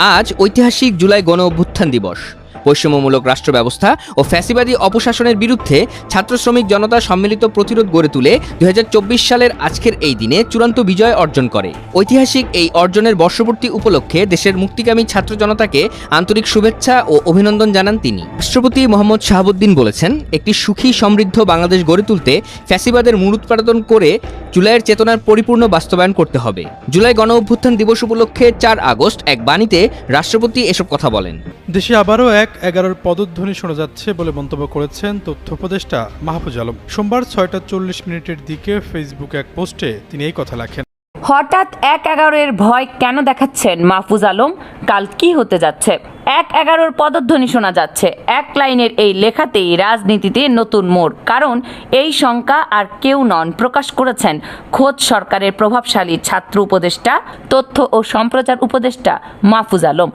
আজ ঐতিহাসিক জুলাই গণ অভ্যুত্থান দিবস। বৈষম্যমূলক রাষ্ট্র ব্যবস্থা ও ফ্যাসিবাদী অপশাসনের বিরুদ্ধে ছাত্র শ্রমিক জনতা সম্মিলিত প্রতিরোধ গড়ে তুলে দুই সালের আজকের এই দিনে চূড়ান্ত বিজয় অর্জন করে। ঐতিহাসিক এই অর্জনের বর্ষপূর্তি উপলক্ষে দেশের মুক্তিকামী ছাত্র জনতাকে আন্তরিক শুভেচ্ছা ও অভিনন্দন জানান তিনি। রাষ্ট্রপতি মোহাম্মদ শাহাবুদ্দিন বলেছেন, একটি সুখী, সমৃদ্ধ বাংলাদেশ গড়ে তুলতে ফ্যাসিবাদের মূলোৎপাদন করে জুলাইয়ের চেতনার পরিপূর্ণ বাস্তবায়ন করতে হবে। জুলাই গণ অভ্যুত্থান দিবস উপলক্ষে চার আগস্ট এক বাণীতে রাষ্ট্রপতি এসব কথা বলেন। দেশে আবারও এক এগারোর পদধ্বনি শোনা যাচ্ছে বলে মন্তব্য করেছেন তথ্য উপদেষ্টা মাহফুজ আলম। সোমবার ছয়টা চল্লিশ মিনিটের দিকে ফেসবুক এক পোস্টে তিনি এই কথা লেখেন। হঠাৎ এক এগারোর ভয় কেন দেখাচ্ছেন মাহফুজ আলম? কাল কি হতে যাচ্ছে? এক এগারোর পদধ্বনি শোনা যাচ্ছে। এক লাইনের এই লেখাতেই রাজনীতিতে নতুন মোড়। কারণ এই শঙ্কা আর কেউ নন প্রকাশ করেছেন খোদ সরকারের প্রভাবশালী ছাত্র উপদেষ্টা, তথ্য ও সম্প্রচার উপদেষ্টা মাহফুজ আলম।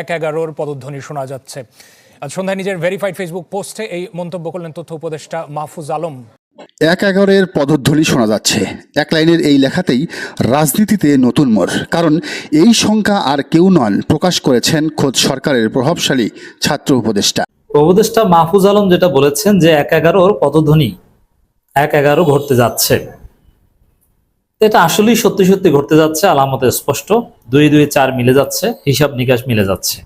এক এগারোর পদধ্বনি শোনা যাচ্ছে। আজ সন্ধ্যায় নিজের ভেরিফাইড ফেসবুক পোস্টে এই মন্তব্য করলেন তথ্য উপদেষ্টা মাহফুজ আলম। এক এগারোর পদধ্বনি শোনা যাচ্ছে। এক লাইনের এই লেখাতেই রাজনীতিতে নতুন মোড় কারণ এই সংখ্যা আর কেউ নন প্রকাশ করেছেন খোদ সরকারের প্রভাবশালী ছাত্র উপদেষ্টা। উপদেষ্টা মাহফুজ আলম যেটা বলেছেন যে এক এগারোর পদধ্বনি এক এগারো ঘটতে যাচ্ছে। এটা আসলেই সত্যি সত্যি ঘটতে যাচ্ছে, আলামতে স্পষ্ট। দুই দুই চার মিলে যাচ্ছে, হিসাব নিকাশ মিলে যাচ্ছে।